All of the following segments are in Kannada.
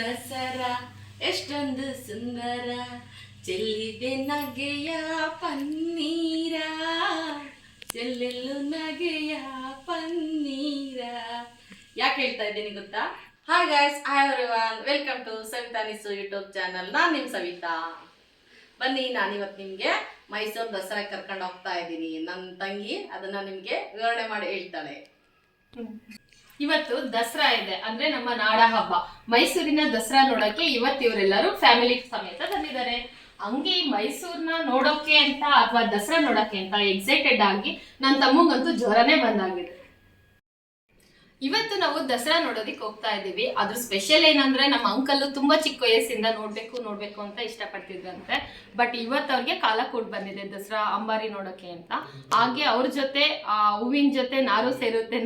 ದಸರಾ, ಎಷ್ಟೊಂದು ಸುಂದರ. ಚೆಲ್ಲಿದೆ ನಗೆಯ ಪನ್ನೀರ. ಚೆಲ್ಲೆಲ್ಲು ನಗೆಯ ಪನ್ನೀರ. ಯಾಕೆ ಹೇಳ್ತಾ ಇದ್ದೀನಿ ಗೊತ್ತಾ? Hi guys hi everyone welcome to Savita Nisu YouTube channel ನಾನು ನಿಮ್ಮ ಸವಿತಾ. ಬನ್ನಿ ನಾನಿವತ್ತು ನಿಮಗೆ ಮೈಸೂರು ದಸರಾ ಕರ್ಕೊಂಡು ಹೋಗ್ತಾ ಇದ್ದೀನಿ. ನನ್ನ ತಂಗಿ ಅದನ್ನ ನಿಮಗೆ ವಿವರಣೆ ಮಾಡಿ ಹೇಳ್ತಾಳೆ. ಇವತ್ತು ದಸರಾ ಇದೆ ಅಂದ್ರೆ ನಮ್ಮ ನಾಡ ಹಬ್ಬ. ಮೈಸೂರಿನ ದಸರಾ ನೋಡಕ್ಕೆ ಇವತ್ತು ಇವರೆಲ್ಲರೂ ಫ್ಯಾಮಿಲಿ ಸಮೇತ ಬಂದಿದ್ದಾರೆ. ಹಂಗೆ ಮೈಸೂರ್ನ ನೋಡೋಕೆ ಅಂತ ಅಥವಾ ದಸರಾ ನೋಡಕ್ಕೆ ಅಂತ ಎಕ್ಸೈಟೆಡ್ ಆಗಿ ನನ್ನ ತಮ್ಮಗಂತೂ ಜ್ವರನೇ ಬಂದಾಗಿದೆ. ಇವತ್ತು ನಾವು ದಸರಾ ನೋಡೋದಿಕ್ ಹೋಗ್ತಾ ಇದ್ದೀವಿ ಅದ್ರ ಸ್ಪೆಷಲ್ ಏನಂದ್ರೆ ನಮ್ಮ ಅಂಕಲ್ ತುಂಬಾ ಚಿಕ್ಕ ವಯಸ್ಸಿಂದ ನೋಡ್ಬೇಕು ನೋಡ್ಬೇಕು ಅಂತ ಇಷ್ಟಪಡ್ತಿದ್ರಂತೆ. ಬಟ್ ಇವತ್ತು ಅವ್ರಿಗೆ ಕಾಲ ಕೂಡ ಬಂದಿದೆ ದಸರಾ ಅಂಬಾರಿ ನೋಡೋಕೆ ಅಂತ. ಹಾಗೆ ಅವ್ರ ಜೊತೆ, ಆ ಹೂವಿನ ಜೊತೆ ನಾರು ಸೇರುತ್ತೆ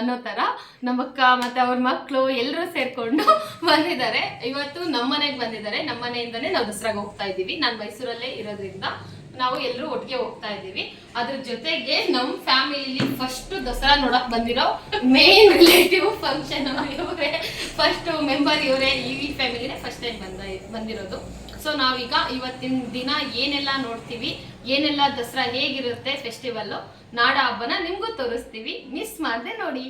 ಅನ್ನೋ ತರ ನಮ್ಮಕ್ಕ ಮತ್ತೆ ಅವ್ರ ಮಕ್ಕಳು ಎಲ್ಲರೂ ಸೇರ್ಕೊಂಡು ಬಂದಿದ್ದಾರೆ. ಇವತ್ತು ನಮ್ಮನೆಗೆ ಬಂದಿದ್ದಾರೆ. ನಮ್ಮ ಮನೆಯಿಂದನೇ ನಾವು ದಸರಾಗೆ ಹೋಗ್ತಾ ಇದ್ದೀವಿ ನಾನು ಮೈಸೂರಲ್ಲೇ ಇರೋದ್ರಿಂದ ನಾವು ಎಲ್ಲರೂ ಒಟ್ಟಿಗೆ ಹೋಗ್ತಾ ಇದ್ದೀವಿ. ಅದ್ರ ಜೊತೆಗೆ ನಮ್ ಫ್ಯಾಮಿಲಿಲಿ ಫಸ್ಟ್ ದಸರಾ ನೋಡಕ್ ಬಂದಿರೋ ಮೇನ್ ರಿಲೇಟಿವ್ ಫಂಕ್ಷನ್ ಇವರೇ. ಫಸ್ಟ್ ಮೆಂಬರ್ ಇವರೇ ಈ ಫ್ಯಾಮಿಲಿನೇ ಫಸ್ಟ್ ಟೈಮ್ ಬಂದ, ಬಂದಿರೋದು. ಸೊ ನಾವೀಗ ಇವತ್ತಿನ ದಿನ ಏನೆಲ್ಲ ನೋಡ್ತೀವಿ, ಏನೆಲ್ಲ ದಸರಾ ಹೇಗಿರುತ್ತೆ ಫೆಸ್ಟಿವಲ್ ನಾಡ ಹಬ್ಬನ ನಿಮ್ಗೂ ತೋರಿಸ್ತೀವಿ. ಮಿಸ್ ಮಾಡದೆ ನೋಡಿ.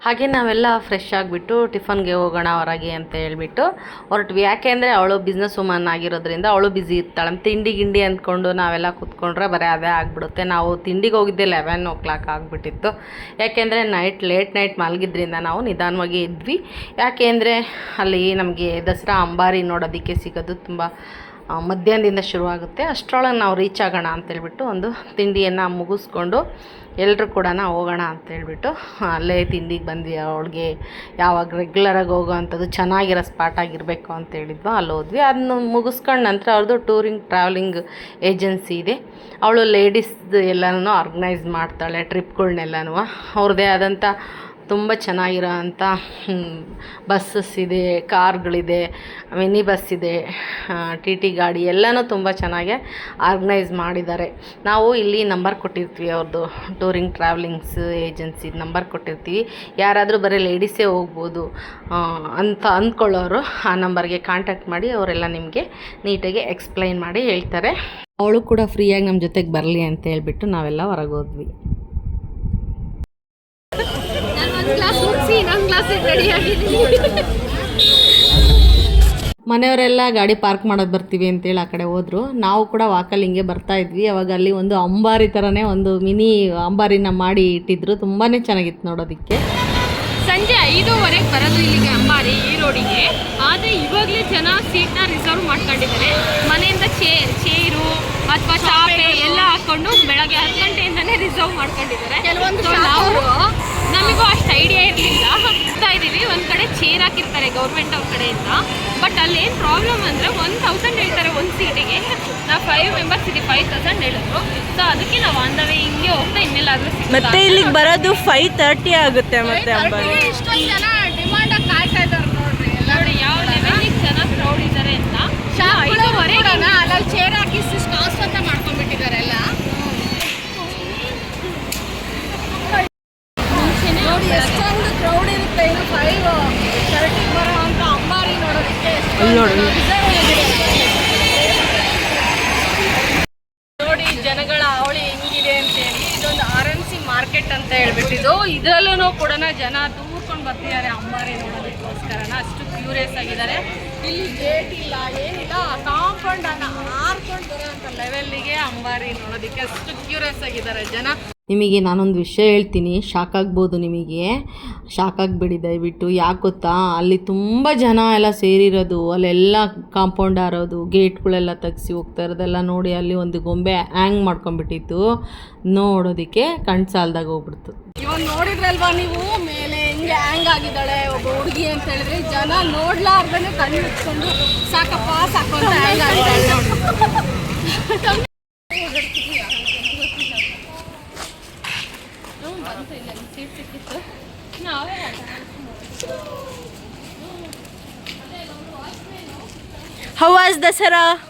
ಹಾಗೆ ನಾವೆಲ್ಲ ಫ್ರೆಶ್ ಆಗಿಬಿಟ್ಟು ಟಿಫನ್ಗೆ ಹೋಗೋಣ ಹೊರಗೆ ಅಂತ ಹೇಳ್ಬಿಟ್ಟು ಹೊರಟ್ವಿ. ಯಾಕೆಂದರೆ ಅವಳು ಬಿಸ್ನೆಸ್ ವುಮನ್ ಆಗಿರೋದ್ರಿಂದ ಅವಳು ಬ್ಯುಸಿ ಇರ್ತಾಳೆ. ತಿಂಡಿ ಗಿಂಡಿ ಅಂದ್ಕೊಂಡು ನಾವೆಲ್ಲ ಕೂತ್ಕೊಂಡ್ರೆ ಬರೀ ಅದೇ ಆಗಿಬಿಡುತ್ತೆ. ನಾವು ತಿಂಡಿಗೆ ಹೋಗಿದ್ದೆ ಲೆವೆನ್ ಓ ಕ್ಲಾಕ್ ಆಗಿಬಿಟ್ಟಿತ್ತು ಯಾಕೆಂದರೆ ನೈಟ್ ಲೇಟ್ ನೈಟ್ ಮಲಗಿದ್ರಿಂದ ನಾವು ನಿಧಾನವಾಗಿ ಇದ್ವಿ. ಯಾಕೆಂದರೆ ಅಲ್ಲಿ ನಮಗೆ ದಸರಾ ಅಂಬಾರಿ ನೋಡೋದಕ್ಕೆ ಸಿಗೋದು ತುಂಬ ಮಧ್ಯಾಹ್ನದಿಂದ ಶುರುವಾಗುತ್ತೆ. ಅಷ್ಟರೊಳಗೆ ನಾವು ರೀಚ್ ಆಗೋಣ ಅಂತೇಳ್ಬಿಟ್ಟು ಒಂದು ತಿಂಡಿಯನ್ನು ಮುಗಿಸ್ಕೊಂಡು ಎಲ್ಲರೂ ಕೂಡ ಹೋಗೋಣ ಅಂತೇಳ್ಬಿಟ್ಟು ಅಲ್ಲೇ ತಿಂಡಿಗೆ ಬಂದ್ವಿ ಅವಳಿಗೆ ಯಾವಾಗ ರೆಗ್ಯುಲರಾಗಿ ಹೋಗೋ ಅಂಥದ್ದು ಚೆನ್ನಾಗಿರೋ ಸ್ಪಾಟ್ ಆಗಿರಬೇಕು ಅಂತ ಹೇಳಿದ್ವೋ, ಅಲ್ಲಿ ಹೋದ್ವಿ. ಅದನ್ನು ಮುಗಿಸ್ಕೊಂಡು ನಂತರ ಅವ್ರದ್ದು ಟೂರಿಂಗ್ ಟ್ರಾವೆಲಿಂಗ್ ಏಜೆನ್ಸಿ ಇದೆ. ಅವಳು ಲೇಡೀಸ್ದು ಎಲ್ಲನೂ ಆರ್ಗನೈಸ್ ಮಾಡ್ತಾಳೆ ಟ್ರಿಪ್ಗಳನ್ನೆಲ್ಲನೂ ಅವ್ರದ್ದೇ ಆದಂಥ ತುಂಬ ಚೆನ್ನಾಗಿರೋ ಅಂಥ ಬಸ್ಸಸ್ ಇದೆ, ಕಾರ್ಗಳಿದೆ, ಮಿನಿ ಬಸ್ ಇದೆ ಟಿ ಟಿ ಗಾಡಿ ಎಲ್ಲನೂ ತುಂಬ ಚೆನ್ನಾಗೆ ಆರ್ಗನೈಸ್ ಮಾಡಿದ್ದಾರೆ. ನಾವು ಇಲ್ಲಿ ನಂಬರ್ ಕೊಟ್ಟಿರ್ತೀವಿ ಅವ್ರದ್ದು ಟೂರಿಂಗ್ ಟ್ರಾವೆಲಿಂಗ್ಸ್ ಏಜೆನ್ಸಿ ನಂಬರ್ ಕೊಟ್ಟಿರ್ತೀವಿ. ಯಾರಾದರೂ ಬರೀ ಲೇಡೀಸೇ ಹೋಗ್ಬೋದು ಅಂತ ಅಂದ್ಕೊಳ್ಳೋರು ಆ ನಂಬರ್ಗೆ ಕಾಂಟ್ಯಾಕ್ಟ್ ಮಾಡಿ ಅವರೆಲ್ಲ ನಿಮಗೆ ನೀಟಾಗಿ ಎಕ್ಸ್ಪ್ಲೈನ್ ಮಾಡಿ ಹೇಳ್ತಾರೆ. ಅವಳು ಕೂಡ ಫ್ರೀಯಾಗಿ ನಮ್ಮ ಜೊತೆಗೆ ಬರಲಿ ಅಂತ ಹೇಳ್ಬಿಟ್ಟು ನಾವೆಲ್ಲ ಹೊರಗೆ ಹೋದ್ವಿ ಮನೆಯವರೆಲ್ಲ ಗಾಡಿ ಪಾರ್ಕ್ ಮಾಡೋದು ಬರ್ತೀವಿ ಅಂತೇಳಿ ಆ ಕಡೆ ಹೋದ್ರು. ನಾವು ಕೂಡ ವಾಕಲ್ಲಿ ಹಿಂಗೆ ಬರ್ತಾ ಇದ್ವಿ. ಅವಾಗ ಅಲ್ಲಿ ಒಂದು ಅಂಬಾರಿ ಥರನೇ ಒಂದು ಮಿನಿ ಅಂಬಾರಿನ ಮಾಡಿ ಇಟ್ಟಿದ್ರು. ತುಂಬಾ ಚೆನ್ನಾಗಿತ್ತು ನೋಡೋದಕ್ಕೆ. ಸಂಜೆ ಐದೂವರೆಗೆ ಬರೋದು ಇಲ್ಲಿಗೆ ಅಂಬಾರಿ ಈ ರೋಡಿಗೆ. ಆದರೆ ಇವಾಗಲೇ ಜನ ಸೀಟ್ನ ರಿಸರ್ವ್ ಮಾಡ್ಕೊಂಡಿದ್ದಾರೆ. ಮನೆಯಿಂದ ಚೇರ್ ಚೇರು ಅಥವಾ ಚಾಪೆ ಎಲ್ಲ ಹಾಕೊಂಡು ಬೆಳಗ್ಗೆ ಹತ್ತು ಗಂಟೆಯಿಂದನೇ ರಿಸರ್ವ್ ಮಾಡ್ಕೊಂಡಿದ್ದಾರೆ. ಕೆಲವೊಂದು ನಾವು ನಮಗೂ ಅಷ್ಟು ಐಡಿಯಾ ಇರಲಿಲ್ಲ. ಹೋಗ್ತಾ ಇದ್ದೀವಿ ಒಂದು ಕಡೆ ಚೇರ್ ಹಾಕಿರ್ತಾರೆ ಗೌರ್ಮೆಂಟ್ ಅವ್ರ ಕಡೆಯಿಂದ. ಬಟ್ ಅಲ್ಲಿ ಏನು ಪ್ರಾಬ್ಲಮ್ ಅಂದರೆ ಒನ್ ತೌಸಂಡ್ ಹೇಳ್ತಾರೆ ಒಂದು ಸೀಟಿಗೆ ನಾವು ಫೈವ್ ಮೆಂಬರ್ಸ್ ಇದ್ದೀವಿ ಫೈವ್ ತೌಸಂಡ್ ಹೇಳಿದ್ರು. ಸೊ ಅದಕ್ಕೆ ನಾವು ಆನ್ ದ ವೇ ಹಿಂಗೆ ಹೋಗ್ತಾ ಇನ್ನೆಲ್ಲಾದ್ರೂ ಮತ್ತೆ ಇಲ್ಲಿಗೆ ಬರೋದು ಫೈವ್ ತರ್ಟಿ ಆಗುತ್ತೆ ಮತ್ತೆ ಇಷ್ಟೊಂದು ಜನ ಡಿಮಾಂಡ್ ಕಾಯ್ತಾ ಇದ್ದಾರೆ ನೋಡ್ರಿ ನೋಡಿ ಯಾವ ಲೆವೆಲಿಗೆ ಜನ ಕ್ರೌಡ್ ಇದ್ದಾರೆ ಅಂತ ಐದುವರೆಗೆ ಅಲ್ಲಲ್ಲಿ ಚೇರ್ ಹಾಕಿ ಶಾಶ್ವತ ಮಾಡ್ಕೊಂಡ್ಬಿಟ್ಟಿದ್ದಾರೆ ಎಲ್ಲ ನೋಡಿ ಎಷ್ಟೊಂದು ಕ್ರೌಡ್ ಇರುತ್ತೆ ಇನ್ನು ಫೈವ್ ತರ್ಟಿಗೆ ಬರೋ ಅಂತ ಅಂಬಾರಿ ನೋಡೋದಕ್ಕೆ ನೋಡಿ ಜನಗಳ ಅವಳಿ ಹೆಂಗಿದೆ ಅಂತ ಹೇಳಿ ಇದೊಂದು ಆರ್ ಎನ್ ಸಿ ಮಾರ್ಕೆಟ್ ಅಂತ ಹೇಳ್ಬಿಟ್ಟಿದ್ದು ಇದರಲ್ಲೂ ಕೂಡ ಜನ ದೂರ್ಕೊಂಡು ಬರ್ತಿದ್ದಾರೆ ಅಂಬಾರಿ ನೋಡೋದಕ್ಕೋಸ್ಕರನ. ಅಷ್ಟು ಕ್ಯೂರಿಯಸ್ ಆಗಿದ್ದಾರೆ. ಇಲ್ಲಿ ಗೇಟ್ ಇಲ್ಲ, ಏನಿಲ್ಲ. ಕಾಂಪೌಂಡ್ ಅನ್ನ ಹಾರ್ಕೊಂಡು ಅಂತ ಲೆವೆಲ್ಲಿಗೆ ಅಂಬಾರಿ ನೋಡೋದಕ್ಕೆ ಅಷ್ಟು ಕ್ಯೂರಿಯಸ್ ಆಗಿದ್ದಾರೆ ಜನ. ನಿಮಗೆ ನಾನೊಂದು ವಿಷಯ ಹೇಳ್ತೀನಿ. ಶಾಕ್ ಆಗ್ಬೋದು ನಿಮಗೆ. ಶಾಕ್ ಆಗಿಬಿಡಿ ದಯವಿಟ್ಟು. ಯಾಕೆ ಗೊತ್ತಾ? ಅಲ್ಲಿ ತುಂಬ ಜನ ಎಲ್ಲ ಸೇರಿರೋದು. ಅಲ್ಲೆಲ್ಲ ಕಾಂಪೌಂಡ್ ಆರೋದು ಗೇಟ್ಗಳೆಲ್ಲ ತೆಗ್ಸಿ ಹೋಗ್ತಾ ಇರೋದೆಲ್ಲ ನೋಡಿ ಅಲ್ಲಿ ಒಂದು ಗೊಂಬೆ ಹ್ಯಾಂಗ್ ಮಾಡ್ಕೊಂಡ್ಬಿಟ್ಟಿತ್ತು. ನೋಡೋದಕ್ಕೆ ಕಣ್ಣು ಸಾಲ್ದಾಗ ಹೋಗ್ಬಿಡ್ತು. ಇವಾಗ ನೋಡಿದ್ರಲ್ವಾ ನೀವು? ಮೇಲೆ ಹಿಂಗೆ ಹ್ಯಾಂಗ್ ಆಗಿದ್ದಾಳೆ ಒಬ್ಬ ಹುಡುಗಿ ಅಂತ ಹೇಳಿದ್ರೆ ಜನ ನೋಡ್ಲಾರ್ದೇ ಕಣ್ಣು ಇಟ್ಕೊಂಡು ಸಾಕಪ್ಪ ಸಾಕು ಅಂತ ಹ್ಯಾಂಗ್ ಆಗಿದ್ದಾಳೆ? How was the Dasara?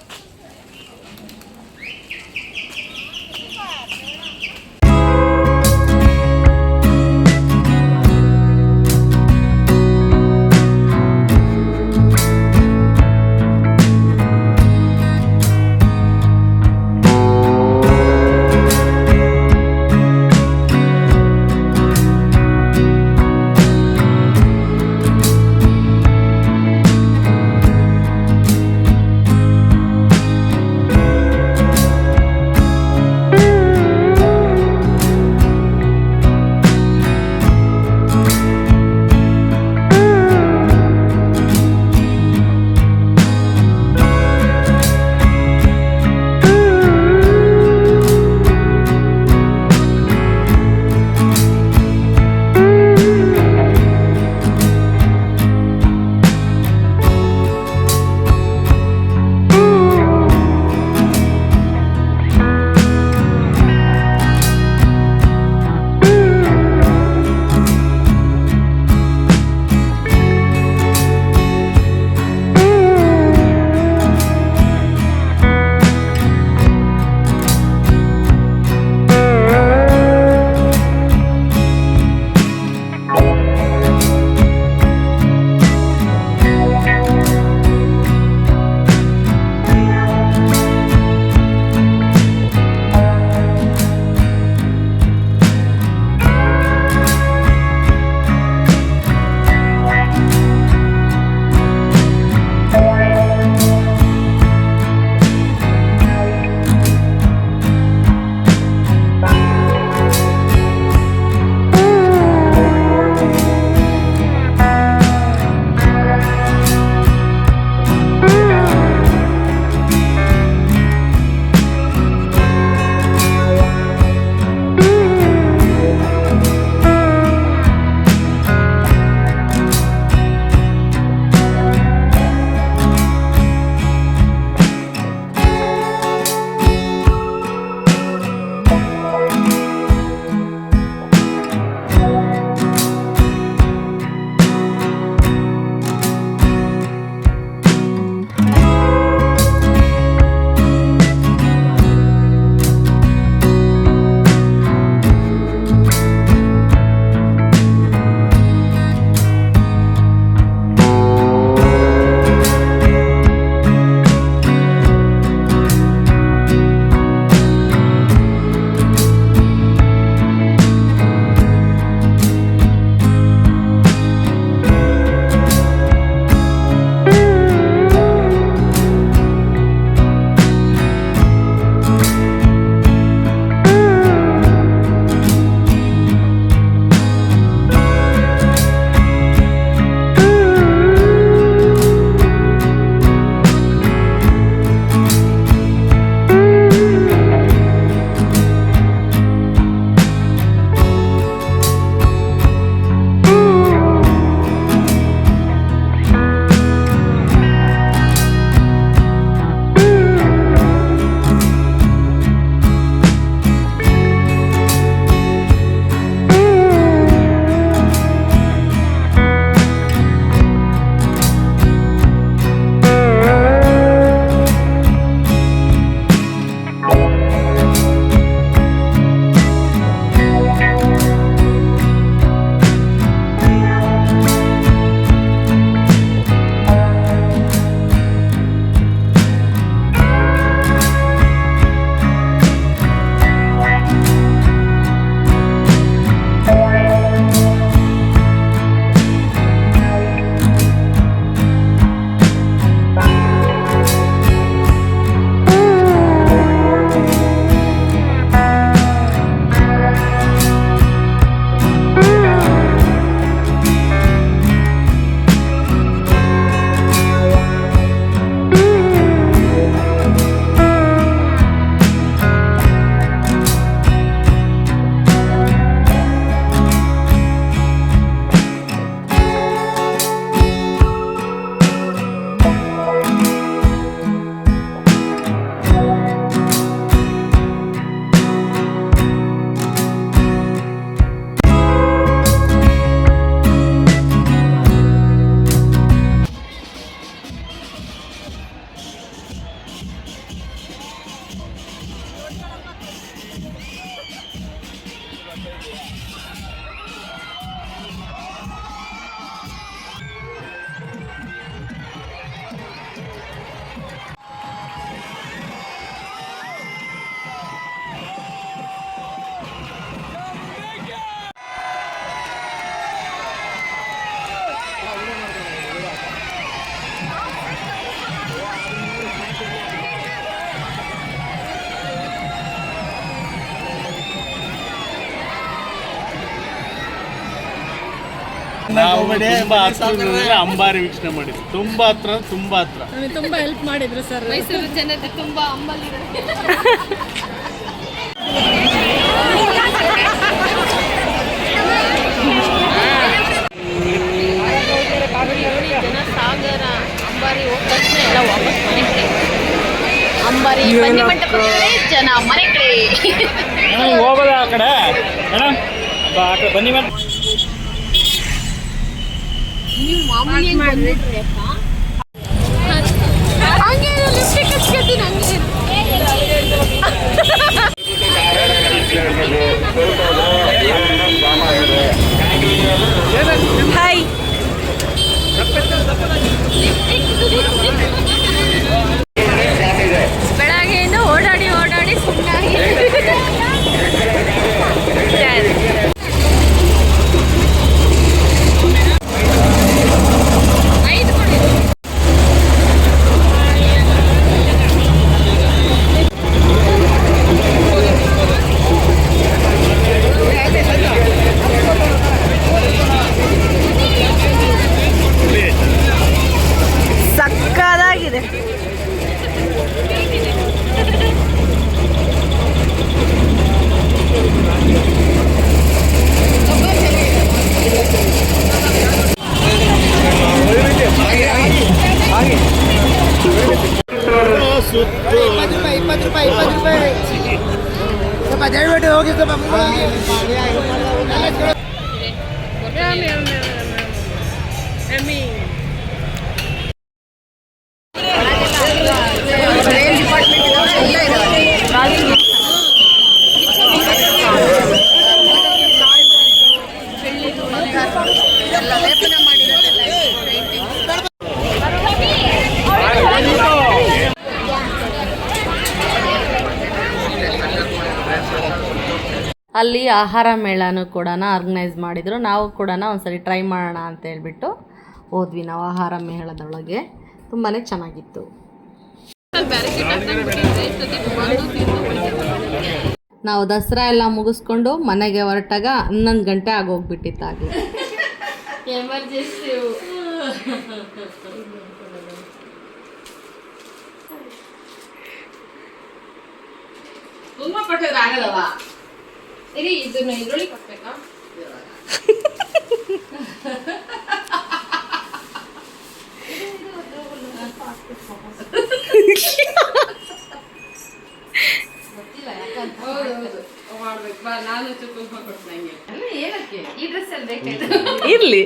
ನಾವು ತುಂಬಾ ಹತ್ರ ಅಂಬಾರಿ ವೀಕ್ಷಣೆ ಮಾಡಿದ್ವಿ. ತುಂಬಾ ಹತ್ರ ತುಂಬಾ ಹತ್ರ. ತುಂಬಾ ಹೆಲ್ಪ್ ಮಾಡಿದ್ರು ಸರ್ ಮೈಸೂರು ಜನತೆ ತುಂಬಾ ಅಂಬಲಿ ಜನ ಸಾಗರ ಅಂಬಾರಿ ಹೋದ ತಕ್ಷಣ ಎಲ್ಲ ವಾಪಸ್ ಮನೆ ಕಡೆ. ಅಂಬಾರಿ ಬನ್ನಿ ಮಂಟಪದಲ್ಲಿ ಜನ ಮನೆ ಕಡೆ. ಹೋಗೋದ ಆ ಕಡೆ? ಮೇಡಮ್ ಆ ಕಡೆ ಬನ್ನಿ ಮೇಡಮ್ ನೀವು ಮಾಮೂಲಿ ಹಂಗೆ ಲಿಪ್ಸ್ಟಿಕ್ ಹಚ್ಕೊತೀನಿ ಹಂಗೆ ಹಾಯ್ ಸ್ವಲ್ಪ ದಯವಿಟ್ಟು ಹೋಗಿ ಸ್ವಲ್ಪ ಎಮ್ಮಿ ಅಲ್ಲಿ ಆಹಾರ ಮೇಳನೂ ಕೂಡ ಆರ್ಗನೈಸ್ ಮಾಡಿದರು. ನಾವು ಕೂಡ ಒಂದ್ಸರಿ ಟ್ರೈ ಮಾಡೋಣ ಅಂತ ಹೇಳ್ಬಿಟ್ಟು ಹೋದ್ವಿ ನಾವು ಆಹಾರ ಮೇಳದೊಳಗೆ. ತುಂಬಾ ಚೆನ್ನಾಗಿತ್ತು. ನಾವು ದಸರಾ ಎಲ್ಲ ಮುಗಿಸ್ಕೊಂಡು ಮನೆಗೆ ಹೊರಟಾಗ ಹನ್ನೊಂದು ಗಂಟೆ ಆಗೋಗ್ಬಿಟ್ಟಿತ್ತಾಗಿ. ಎಮರ್ಜೆನ್ಸಿ ತುಂಬಾ ಕೊಟ್ಟಿದ್ರೆ ಆಗಲ್ಲವಾ? ಇರಿ ಇದನ್ನ ಈರುಳ್ಳಿ ಕೊಡ್ಬೇಕಾ ಏನಕ್ಕೆ? ಈ ಡ್ರೆಸ್ ಅಲ್ಲಿ ಬೇಕಾಯ್ತು ಇರ್ಲಿ.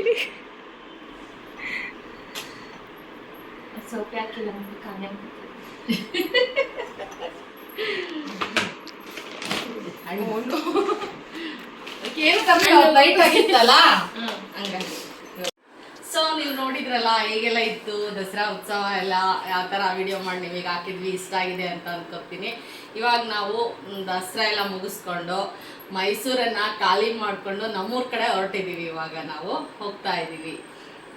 ಸೋಪೆ ಹಾಕಿಲ್ಲ ನಮ್ಗೆ ಕಾಣೆ ಸೊ ನೀವು ನೋಡಿದ್ರಲ್ಲ ಹೇಗೆಲ್ಲ ಇತ್ತು ದಸರಾ ಉತ್ಸವ ಎಲ್ಲ ಯಾವ ಥರ ವಿಡಿಯೋ ಮಾಡಿ ನಿಮಗೆ ಹಾಕಿದ್ವಿ, ಇಷ್ಟ ಆಗಿದೆ ಅಂತ ಅನ್ಕೋತೀನಿ. ಇವಾಗ ನಾವು ದಸರಾ ಎಲ್ಲ ಮುಗಿಸ್ಕೊಂಡು, ಮೈಸೂರನ್ನ ಖಾಲಿ ಮಾಡಿಕೊಂಡು ನಮ್ಮೂರ ಕಡೆ ಹೊರಟಿದ್ದೀವಿ ಇವಾಗ ನಾವು, ಹೋಗ್ತಾ ಇದ್ದೀವಿ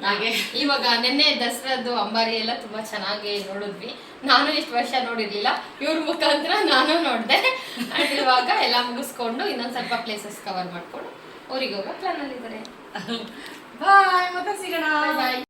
ಹಾಗೆ. ಇವಾಗ ನಿನ್ನೆ ದಸರಾದು ಅಂಬಾರಿ ಎಲ್ಲ ತುಂಬಾ ಚೆನ್ನಾಗಿ ನೋಡಿದ್ವಿ. ನಾನು ಇಷ್ಟು ವರ್ಷ ನೋಡಿರ್ಲಿಲ್ಲ. ಇವ್ರ ಮುಖಾಂತರ ನಾನು ನೋಡಿದೆ. ಅಂಡ್ ಇವಾಗ ಎಲ್ಲ ಮುಗಿಸ್ಕೊಂಡು ಇನ್ನೊಂದ್ ಸ್ವಲ್ಪ ಪ್ಲೇಸಸ್ ಕವರ್ ಮಾಡ್ಕೊಂಡು ಊರಿಗೆ ಹೋಗೋ ಪ್ಲಾನ್ ಅಲ್ಲಿ ಬಾಯ್ ಮತ್ತೆ ಸಿಗೋಣ. ಬಾಯ್